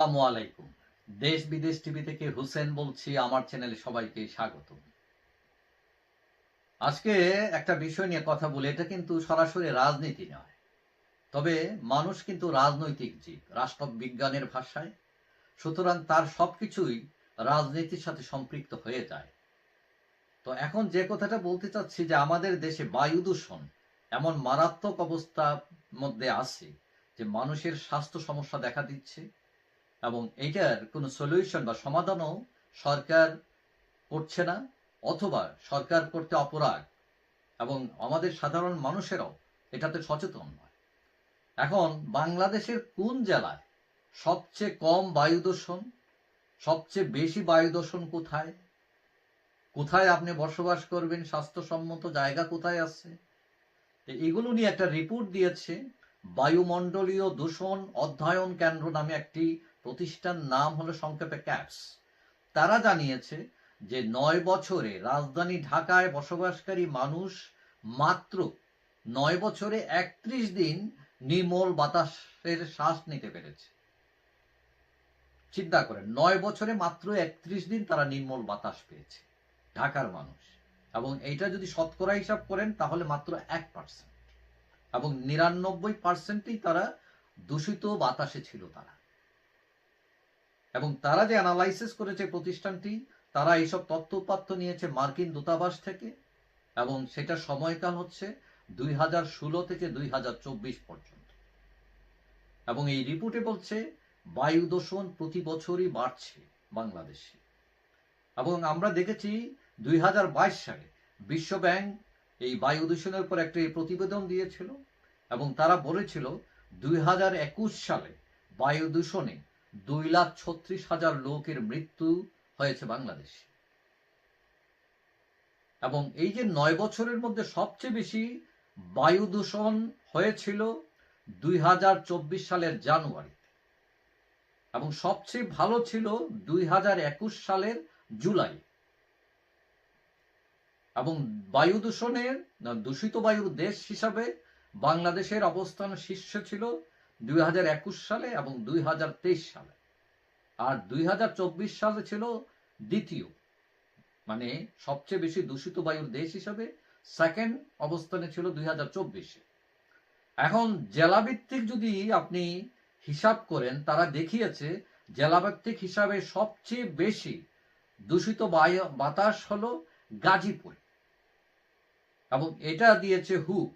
আসসালামু আলাইকুম। দেশ বিদেশ টিভি থেকে হুসেন বলছি, আমার চ্যানেলে সবাইকে স্বাগত। আজকে একটা বিষয় নিয়ে কথা এটা কিন্তু সরাসরি রাজনীতি নয়। তবে মানুষ কিন্তু রাজনৈতিক জীব, রাষ্ট্রবিজ্ঞানের ভাষায়। সুতরাং তার সবকিছুই রাজনীতির সাথে সম্পৃক্ত হয়ে যায়। তো এখন যে কথাটা বলতে চাচ্ছি যে আমাদের দেশে বায়ু দূষণ এমন মারাত্মক অবস্থার মধ্যে আছে যে মানুষের স্বাস্থ্য সমস্যা দেখা দিচ্ছে। এবং এটার কোনো সলিউশন বা সমাধানও সরকার করছে না, অথবা সরকার করতে অপরাগ এবং আমাদের সাধারণ মানুষেরাও এটাতে সচেতন নয়। এখন বাংলাদেশের কোন জেলায় সবচেয়ে কম বায়ু দূষণ, সবচেয়ে বেশি বায়ু দূষণ কোথায়? কোথায় আপনি বসবাস করবেন, স্বাস্থ্যসম্মত জায়গা কোথায় আছে? এগুলো নিয়ে একটা রিপোর্ট দিয়েছে বায়ুমণ্ডলীয় দূষণ অধ্যয়ন কেন্দ্র নামে একটি প্রতিষ্ঠান নাম হলো সংক্ষেপে ক্যাপস। তারা জানিয়েছে যে নয় বছরে রাজধানী ঢাকায় বসবাসকারী মানুষ মাত্র নয় বছরে একত্রিশ দিন নির্মল বাতাসের শ্বাস নিতে পেরেছে। চিন্তা করেন, নয় বছরে মাত্র একত্রিশ দিন তারা নির্মল বাতাস পেয়েছে, ঢাকার মানুষ। এবং এইটা যদি শতকরা হিসাব করেন, তাহলে মাত্র এক পার্সেন্ট। এবং নিরানব্বই পার্সেন্টই তারা দূষিত বাতাসে ছিল তারা। এবং তারা যে অ্যানালাইসিস করেছে প্রতিষ্ঠানটি, তারা এইসব তথ্য উপাত্ত নিয়েছে মার্কিন দূতাবাস থেকে, এবং সেটা সময়কাল হচ্ছে দুই হাজার ষোলো থেকে দুই হাজার চব্বিশ পর্যন্ত। এবং এই রিপোর্টে বলছে, বায়ু দূষণ প্রতি বছরই বাড়ছে বাংলাদেশে। এবং আমরা দেখেছি দুই হাজার বাইশ সালে বিশ্ব ব্যাংক এই বায়ু দূষণের উপর একটি প্রতিবেদন দিয়েছিল, এবং তারা বলেছিল দুই হাজার একুশ সালে বায়ু দূষণে দুই লাখ ছত্রিশ হাজার লোকের মৃত্যু হয়েছে বাংলাদেশে। এবং এই যে নয় বছরের মধ্যে সবচেয়ে বেশি বায়ু দূষণ হয়েছিল দুই হাজার চব্বিশ সালের জানুয়ারিতে এবং সবচেয়ে ভালো ছিল দুই হাজার একুশ সালের জুলাই। এবং বায়ু দূষণের দূষিত বায়ুর দেশ হিসাবে বাংলাদেশের অবস্থান শীর্ষে ছিল দুই হাজার একুশ সালে এবং দুই হাজার তেইশ সালে। আর দুই হাজার চব্বিশ সালে ছিল দ্বিতীয় মানে সবচেয়ে বেশি দূষিত বায়ুর দেশ হিসাবে। সেকেন্ড অবস্থানে ছিল দুই হাজার চব্বিশে। এখন জেলাভিত্তিক যদি আপনি হিসাব করেন, তারা দেখিয়েছে জেলাভিত্তিক হিসাবে সবচেয়ে বেশি দূষিত বায়ু, বাতাস হলো গাজীপুর। এবং এটা দিয়েছে হু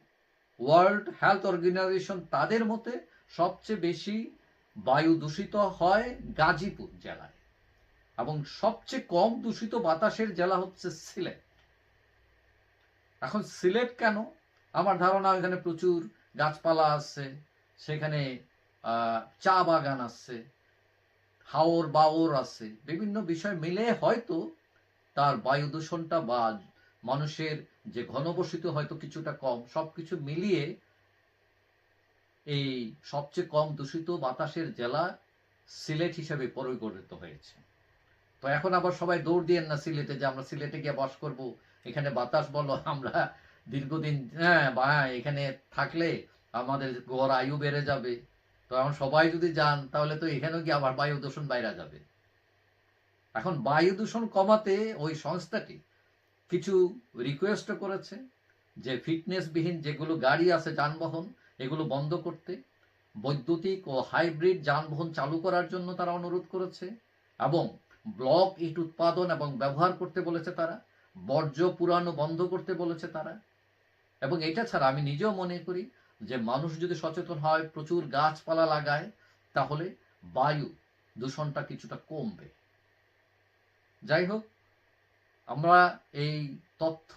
ওয়ার্ল্ড হেলথ অর্গানাইজেশন তাদের মতে সবচেয়ে বেশি বায়ু দূষিত হয় গাজীপুর জেলায় এবং সবচেয়ে কম দূষিত বাতাসের জেলা হচ্ছে সিলেট। এখন সিলেট কেন? আমার ধারণা এখানে প্রচুর গাছপালা আছে, সেখানে চা বাগান আছে, হাওর বাওর আছে, বিভিন্ন বিষয় মিলে হয়তো তার বায়ু দূষণটা বা মানুষের যে ঘনবসিত হয়তো কিছুটা কম, সবকিছু মিলিয়ে এই সবচেয়ে কম দূষিত বাতাসের জেলা সিলেট হিসেবে পরিগণিত হয়েছে। তো এখন আবার সবাই দৌড় দিয়েন না সিলেটে যে আমরা সিলেটে গিয়ে বাস করব, এখানে বাতাস বলো, আমরা দীর্ঘদিন হ্যাঁ বা এখানে থাকলে আমাদের গড় আয়ু বেড়ে যাবে। তো এখন সবাই যদি যান, তাহলে তো এখানেও কি আবার বায়ু দূষণ বাইরে যাবে। এখন বায়ু দূষণ কমাতে ওই সংস্থাটি কিছু রিকোয়েস্ট করেছে যে ফিটনেসবিহীন যেগুলো গাড়ি আছে যানবাহন এগুলো বন্ধ করতে বৈদ্যুতিক ও হাইব্রিড যানবাহন চালু করার জন্য তারা অনুরোধ করেছে এবং ব্লক ইট উৎপাদন এবং ব্যবহার করতে বলেছে তারা, বর্জ্য পুরানো বন্ধ করতে বলেছে তারা। এবং এটা ছাড়া আমি নিজেও মনে করি যে মানুষ যদি সচেতন হয়, প্রচুর গাছপালা লাগায়, তাহলে বায়ু দূষণটা কিছুটা কমবে। যাই হোক, আমরা এই তথ্য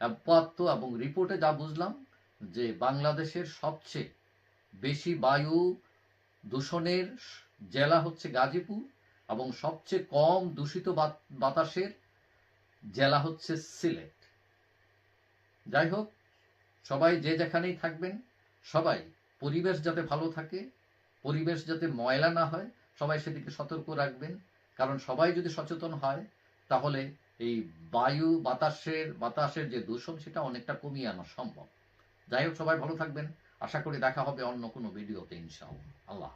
উপাত্ত এবং রিপোর্টে যা বুঝলাম যে বাংলাদেশের সবচেয়ে বেশি বায়ু দূষণের জেলা হচ্ছে গাজীপুর এবং সবচেয়ে কম দূষিত বাতাসের জেলা হচ্ছে সিলেট। যাই হোক, সবাই যে যেখানেই থাকবেন, সবাই পরিবেশ যাতে ভালো থাকে, পরিবেশ যাতে ময়লা না হয়, সবাই সেদিকে সতর্ক রাখবেন। কারণ সবাই যদি সচেতন হয়, তাহলে এই বায়ু বাতাসের বাতাসের যে দূষণ, সেটা অনেকটা কমিয়ে আনা সম্ভব। যাই হোক সবাই ভালো থাকবেন আশা করি দেখা হবে অন্য কোনো ভিডিওতে ইনশাআল্লাহ আল্লাহ।